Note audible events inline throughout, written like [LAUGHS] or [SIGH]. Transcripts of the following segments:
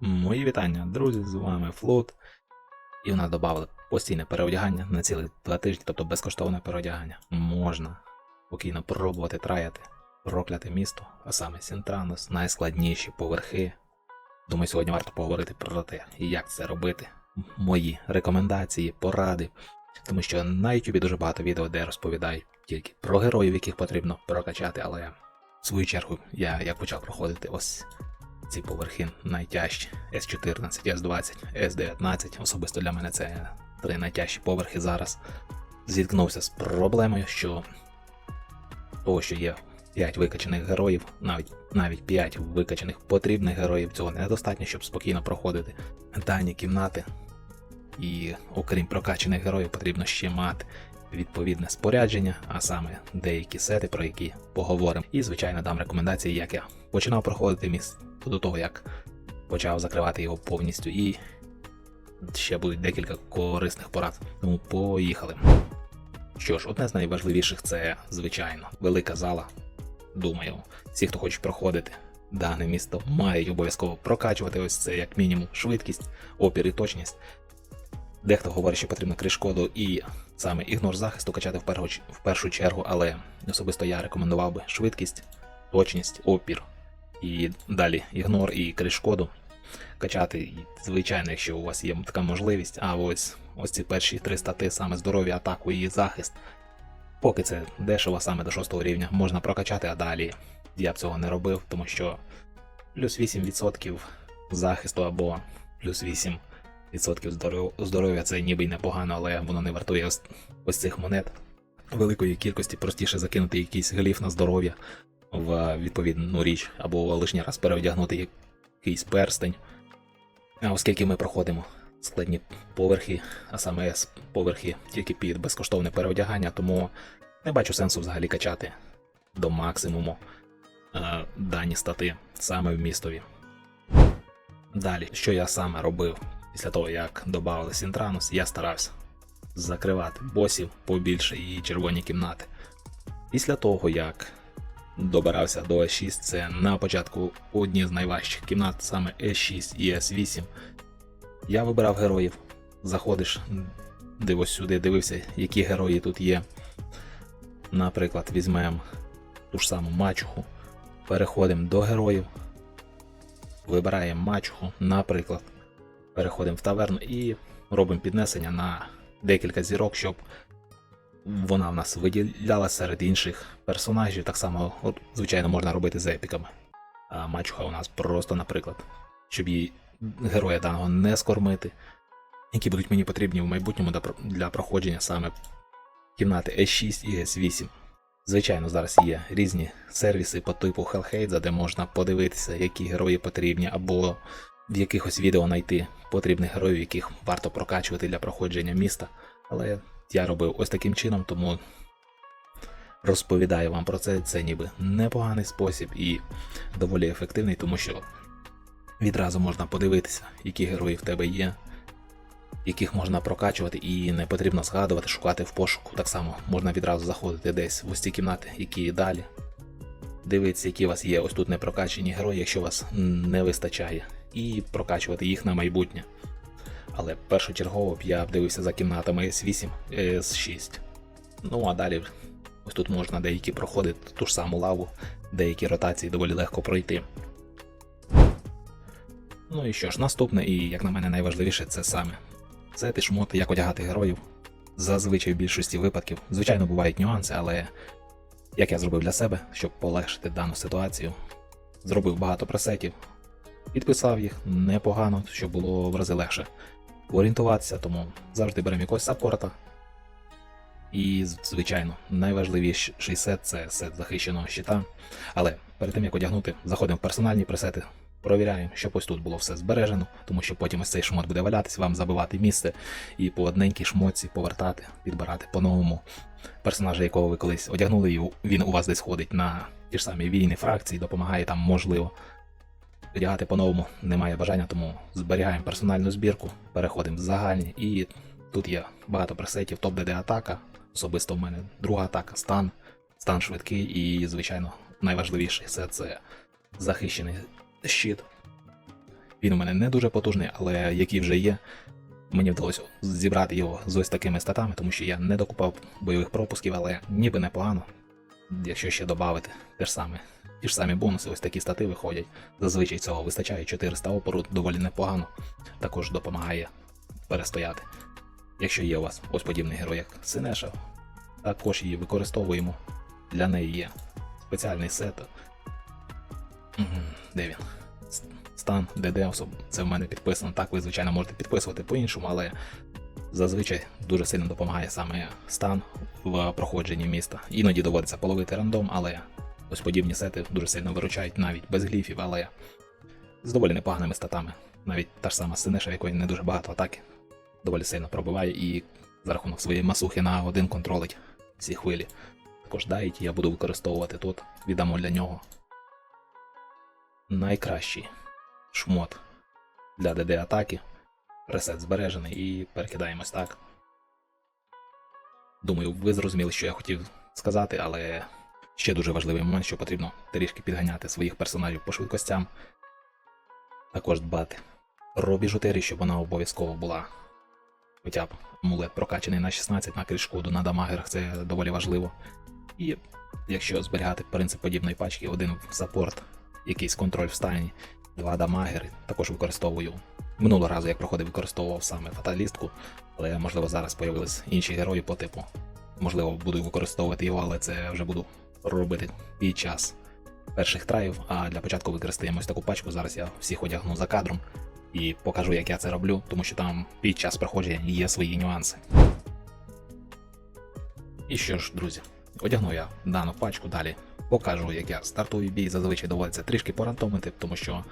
Мої вітання, друзі, з вами Флот. І в нас додали постійне переодягання на цілих два тижні, тобто безкоштовне переодягання. Можна спокійно пробувати траяти прокляте місто, а саме Сінтранос, найскладніші поверхи. Думаю, сьогодні варто поговорити про те, як це робити. Мої рекомендації, поради. Тому що на YouTube дуже багато відео, де я розповідаю тільки про героїв, яких потрібно прокачати, але в свою чергу я як почав проходити ось ці поверхи найтяжчі S14, S20, S19. Особисто для мене це три найтяжчі поверхи зараз. Зіткнувся з проблемою, що того, що є 5 викачаних героїв, навіть навіть 5 викачаних потрібних героїв, цього недостатньо, щоб спокійно проходити дані кімнати. І окрім прокачаних героїв, потрібно ще мати відповідне спорядження, а саме деякі сети, про які поговоримо. І, звичайно, дам рекомендації, як я починав проходити міст до того, як почав закривати його повністю. І ще будуть декілька корисних порад. Тому поїхали. Що ж, одне з найважливіших це, звичайно, велика зала. Думаю, всі, хто хочуть проходити дане місто, мають обов'язково прокачувати ось це як мінімум швидкість, опір і точність. Дехто говорить, що потрібно кришкоду і саме ігнор захисту качати в першу, в першу чергу, але особисто я рекомендував би швидкість, точність, опір. І далі ігнор і кришкоду качати. Звичайно, якщо у вас є така можливість, а ось ось ці перші три стати, саме здоров'я, атаку і захист. Поки це дешево саме до 6 рівня, можна прокачати, а далі я б цього не робив, тому що плюс 8% захисту або плюс 8 відсотків здоров'я це ніби й непогано, але воно не вартує ось, ось цих монет. Великої кількості простіше закинути якийсь гліф на здоров'я в відповідну річ, або лишній раз переодягнути якийсь перстень. А оскільки ми проходимо складні поверхи, а саме поверхи тільки під безкоштовне переодягання, тому не бачу сенсу взагалі качати до максимуму е, дані стати саме в містові. Далі, що я саме робив після того, як додали Сінтранус, я старався закривати босів побільше і червоні кімнати. Після того, як добирався до S6, це на початку одні з найважчих кімнат, саме S6 і S8. Я вибирав героїв. Заходиш, дивись сюди, дивився, які герої тут є. Наприклад, візьмемо ту ж саму мачуху, переходимо до героїв, вибираємо мачуху, наприклад, переходимо в таверну і робимо піднесення на декілька зірок, щоб вона в нас виділялася серед інших персонажів. Так само, звичайно, можна робити з епіками. А мачуха у нас просто, наприклад, щоб її героя даного не скормити, які будуть мені потрібні в майбутньому для проходження саме кімнати S6 і S8. Звичайно, зараз є різні сервіси по типу Hellhaze, де можна подивитися, які герої потрібні, або в якихось відео знайти потрібних героїв, яких варто прокачувати для проходження міста. Але я робив ось таким чином, тому розповідаю вам про це. Це ніби непоганий спосіб і доволі ефективний, тому що відразу можна подивитися, які герої в тебе є, яких можна прокачувати, і не потрібно згадувати, шукати в пошуку. Так само можна відразу заходити десь в ось ці кімнати, які далі. Дивитися, які у вас є ось тут непрокачені герої, якщо вас не вистачає, і прокачувати їх на майбутнє. Але першочергово б я дивився за кімнатами S8, S6. Ну а далі ось тут можна деякі проходити ту ж саму лаву, деякі ротації доволі легко пройти. Ну і що ж, наступне, і як на мене найважливіше, це саме сети, шмоти, як одягати героїв. Зазвичай в більшості випадків. Звичайно, бувають нюанси, але як я зробив для себе, щоб полегшити дану ситуацію, зробив багато пресетів, підписав їх непогано, щоб було в рази легше орієнтуватися, тому завжди беремо якогось саппорта. І, звичайно, найважливіший сет це сет захищеного щита. Але перед тим як одягнути, заходимо в персональні пресети, провіряємо, щоб ось тут було все збережено, тому що потім ось цей шмот буде валятись, вам забивати місце і по одненькій шмотці повертати, підбирати по-новому персонажа, якого ви колись одягнули, і він у вас десь ходить на ті ж самі війни фракції, допомагає там, можливо. Одягати по-новому немає бажання, тому зберігаємо персональну збірку, переходимо в загальні, і тут є багато пресетів, топ ДД атака. Особисто в мене друга атака, стан, стан швидкий і, звичайно, найважливіший все це захищений щит. Він у мене не дуже потужний, але який вже є, мені вдалося зібрати його з ось такими статами, тому що я не докупав бойових пропусків, але ніби непогано. Якщо ще додати те ж саме, ті ж самі бонуси, ось такі стати виходять. Зазвичай цього вистачає 400 опору, доволі непогано. Також допомагає перестояти. Якщо є у вас ось подібний герой, як Синеша, також її використовуємо. Для неї є спеціальний сет. Де він? Стан, ДД особ. Це в мене підписано. Так, ви, звичайно, можете підписувати по-іншому, але зазвичай дуже сильно допомагає саме стан в проходженні міста. Іноді доводиться половити рандом, але ось подібні сети дуже сильно виручають навіть без гліфів, але з доволі непоганими статами. Навіть та ж сама Синеша, в якої не дуже багато атаки, доволі сильно пробиває і за рахунок своєї масухи на один контролить всі хвилі. Також Дайті я буду використовувати тут, віддамо для нього найкращий шмот для ДД атаки. Ресет збережений і перекидаємось так. Думаю, ви зрозуміли, що я хотів сказати, але ще дуже важливий момент, що потрібно трішки підганяти своїх персонажів по швидкостям. Також дбати про біжутерію, щоб вона обов'язково була. Хоча б амулет прокачаний на 16 на кришкоду на дамагерах, це доволі важливо. І якщо зберігати принцип подібної пачки, один в саппорт, якийсь контроль в стані, два дамагери, також використовую. Минулого разу, як проходив, використовував саме фаталістку, але можливо зараз появились інші герої по типу. Можливо, буду використовувати його, але це вже буду робити під час перших траїв. А для початку використаємо ось таку пачку. Зараз я всіх одягну за кадром і покажу, як я це роблю, тому що там під час проходження є свої нюанси. І що ж, друзі, одягну я дану пачку далі. Покажу, як я стартую бій, зазвичай доводиться трішки порантомити, тому що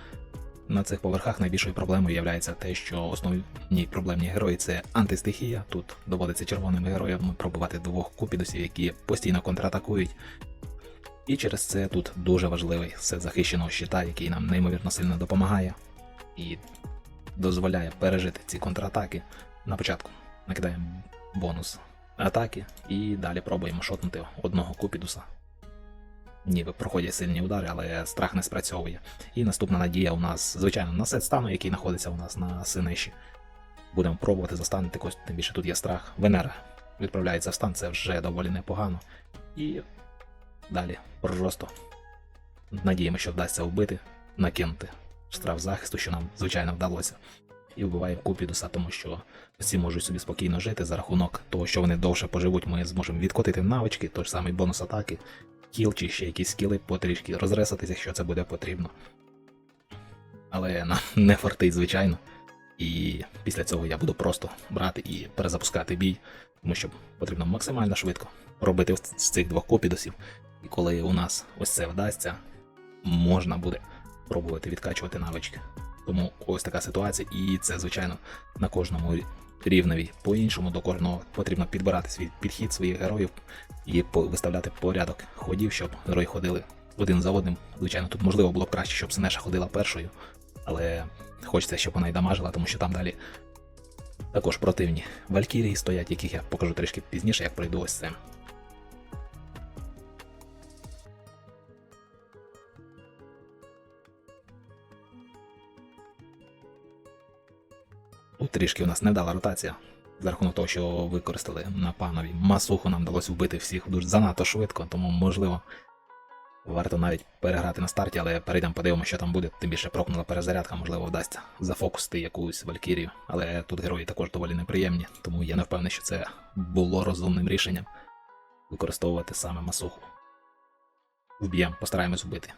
на цих поверхах найбільшою проблемою є те, що основні проблемні герої це антистихія. Тут доводиться червоними героями пробувати двох купідусів, які постійно контратакують. І через це тут дуже важливий сет захищеного щита, який нам неймовірно сильно допомагає і дозволяє пережити ці контратаки. На початку накидаємо бонус атаки і далі пробуємо шотнути одного купідуса. Ніби проходять сильні удари, але страх не спрацьовує. І наступна надія у нас, звичайно, на сет стану, який знаходиться у нас на синиші. Будемо пробувати застанути когось, тим більше тут є страх. Венера відправляється в стан, це вже доволі непогано. І далі просто надіємо, що вдасться вбити, накинути штраф захисту, що нам, звичайно, вдалося. І вбиваємо Купідуса, тому що всі можуть собі спокійно жити за рахунок того, що вони довше поживуть, ми зможемо відкотити навички, той ж самий бонус атаки, кіл чи ще якісь скіли потрішки розресатись, якщо це буде потрібно. Але нам [LAUGHS] не фартить, звичайно. І після цього я буду просто брати і перезапускати бій, тому що потрібно максимально швидко робити з цих двох копідосів. І коли у нас ось це вдасться, можна буде пробувати відкачувати навички. Тому ось така ситуація, і це, звичайно, на кожному рівневі. По-іншому до кожного потрібно підбирати свій підхід своїх героїв і виставляти порядок ходів, щоб герої ходили один за одним. Звичайно, тут можливо було б краще, щоб Сенеша ходила першою, але хочеться, щоб вона й дамажила, тому що там далі також противні валькірії стоять, яких я покажу трішки пізніше, як пройду ось це. Трішки у нас невдала ротація. За рахунок того, що використали на панові масуху, нам вдалося вбити всіх дуже занадто швидко, тому можливо варто навіть переграти на старті, але перейдемо, подивимося, що там буде. Тим більше прокнула перезарядка, можливо, вдасться зафокусити якусь валькірію. Але тут герої також доволі неприємні, тому я не впевнений, що це було розумним рішенням використовувати саме масуху. Вб'ємо, постараємось вбити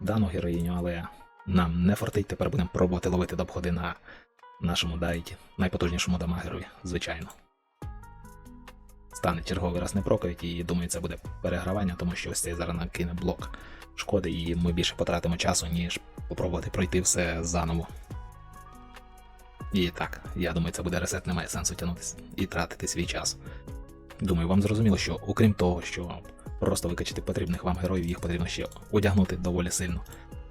дану героїню, але нам не фартить, тепер будемо пробувати ловити до обходи на нашому дайті, найпотужнішому дамагерові, звичайно. Стане черговий раз не прокають, і думаю, це буде перегравання, тому що ось цей зараз накине блок шкоди, і ми більше потратимо часу, ніж попробувати пройти все заново. І так, я думаю, це буде ресет, немає сенсу тягнутися і тратити свій час. Думаю, вам зрозуміло, що окрім того, що просто викачати потрібних вам героїв, їх потрібно ще одягнути доволі сильно.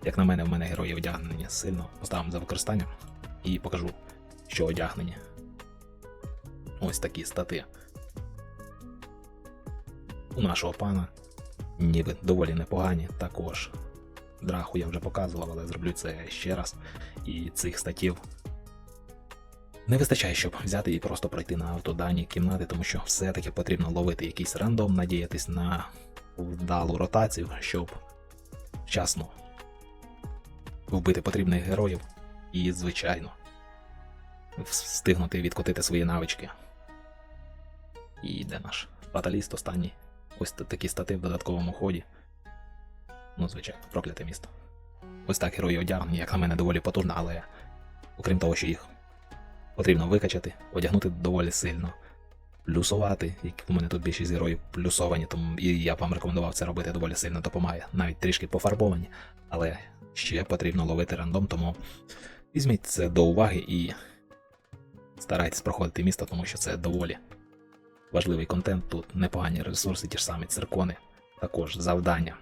Як на мене, в мене герої одягнені сильно. Поставимо за використанням і покажу, що одягнені. Ось такі стати. У нашого пана ніби доволі непогані також. драху я вже показував, але зроблю це ще раз. І цих статів не вистачає, щоб взяти і просто пройти на автодані кімнати, тому що все-таки потрібно ловити якийсь рандом, надіятись на вдалу ротацію, щоб вчасно вбити потрібних героїв і, звичайно, встигнути відкотити свої навички. І де наш фаталіст останній. Ось такі стати в додатковому ході. Ну, звичайно, прокляте місто. Ось так герої одягнені, як на мене, доволі потужно, але окрім того, що їх потрібно викачати, одягнути доволі сильно, плюсувати, як у мене тут більшість героїв плюсовані, тому і я вам рекомендував це робити доволі сильно допомагає. Навіть трішки пофарбовані, але ще потрібно ловити рандом, тому візьміть це до уваги і старайтесь проходити місто, тому що це доволі важливий контент. Тут непогані ресурси, ті ж самі циркони, також завдання.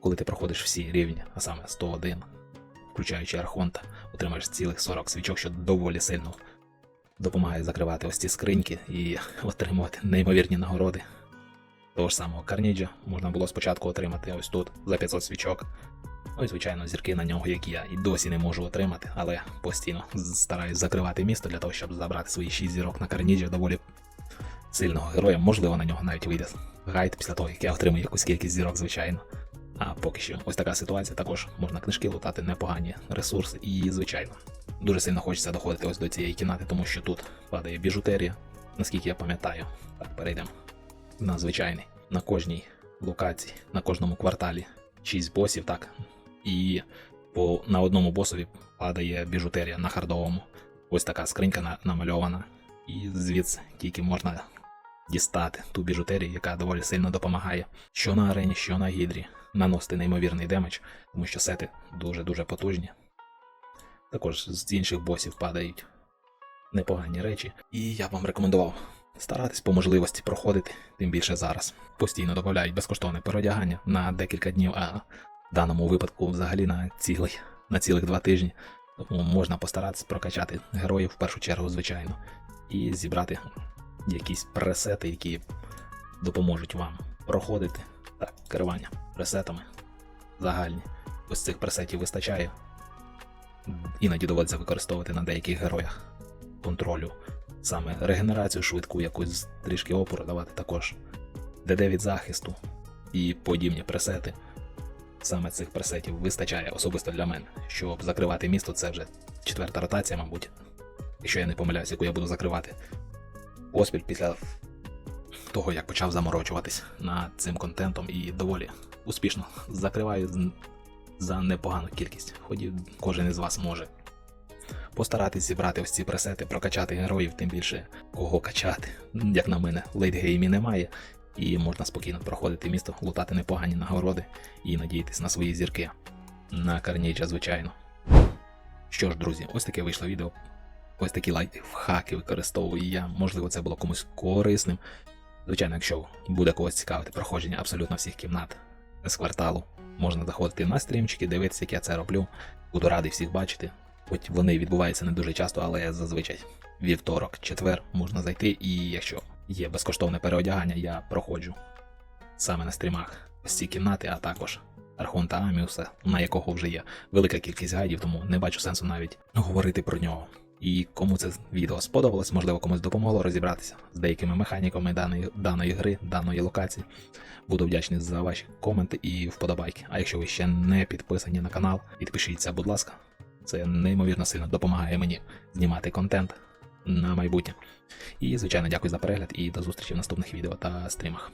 Коли ти проходиш всі рівні, а саме 101, включаючи Архонта, отримаєш цілих 40 свічок, що доволі сильно допомагає закривати ось ці скриньки і [LAUGHS] отримувати неймовірні нагороди. Того ж самого Карніджа можна було спочатку отримати ось тут за 500 свічок. Ну і, звичайно, зірки на нього, які я і досі не можу отримати, але постійно стараюсь закривати місто для того, щоб забрати свої 6 зірок на Карніджа доволі сильного героя. Можливо, на нього навіть вийде гайд після того, як я отримую якусь кількість зірок, звичайно. А поки що ось така ситуація. Також можна книжки лутати, непогані ресурси, і, звичайно, дуже сильно хочеться доходити ось до цієї кімнати, тому що тут падає біжутерія, наскільки я пам'ятаю. Так, перейдемо на звичайний. На кожній локації, на кожному кварталі 6 босів, так. І по, на одному босові падає біжутерія на хардовому. Ось така скринька на, намальована. І звідси тільки можна дістати ту біжутерію, яка доволі сильно допомагає, що на арені, що на гідрі, наносити неймовірний демедж, тому що сети дуже-дуже потужні. Також з інших босів падають непогані речі. І я вам рекомендував старатись по можливості проходити, тим більше зараз. Постійно додають безкоштовне переодягання на декілька днів, а в даному випадку взагалі на цілий, на цілих два тижні. Тому можна постаратись прокачати героїв в першу чергу, звичайно, і зібрати якісь пресети, які допоможуть вам проходити так, керування пресетами загальні. Ось цих пресетів вистачає. Іноді доводиться використовувати на деяких героях контролю саме регенерацію швидку, якусь трішки опору давати також. ДД від захисту і подібні пресети. Саме цих пресетів вистачає особисто для мене. Щоб закривати місто, це вже четверта ротація, мабуть. Якщо я не помиляюсь, яку я буду закривати поспіль після того, як почав заморочуватись над цим контентом і доволі успішно закриваю за непогану кількість ходів. Кожен із вас може постаратись зібрати ось ці пресети, прокачати героїв, тим більше кого качати. Як на мене, лейтгеймі немає, і можна спокійно проходити місто, лутати непогані нагороди і надіятись на свої зірки. На Карніджа, звичайно. Що ж, друзі, ось таке вийшло відео. Ось такі лайфхаки використовую я. Можливо, це було комусь корисним. Звичайно, якщо буде когось цікавити проходження абсолютно всіх кімнат з кварталу, можна заходити на стрімчики, дивитися, як я це роблю. Буду радий всіх бачити. Хоч вони відбуваються не дуже часто, але зазвичай вівторок, четвер можна зайти, і якщо є безкоштовне переодягання, я проходжу саме на стрімах ось ці кімнати, а також Архонта Аміуса, на якого вже є велика кількість гайдів, тому не бачу сенсу навіть говорити про нього. І кому це відео сподобалось, можливо, комусь допомогло розібратися з деякими механіками даної, даної гри, даної локації. Буду вдячний за ваші коменти і вподобайки. А якщо ви ще не підписані на канал, підпишіться, будь ласка. Це неймовірно сильно допомагає мені знімати контент на майбутнє. І, звичайно, дякую за перегляд і до зустрічі в наступних відео та стрімах.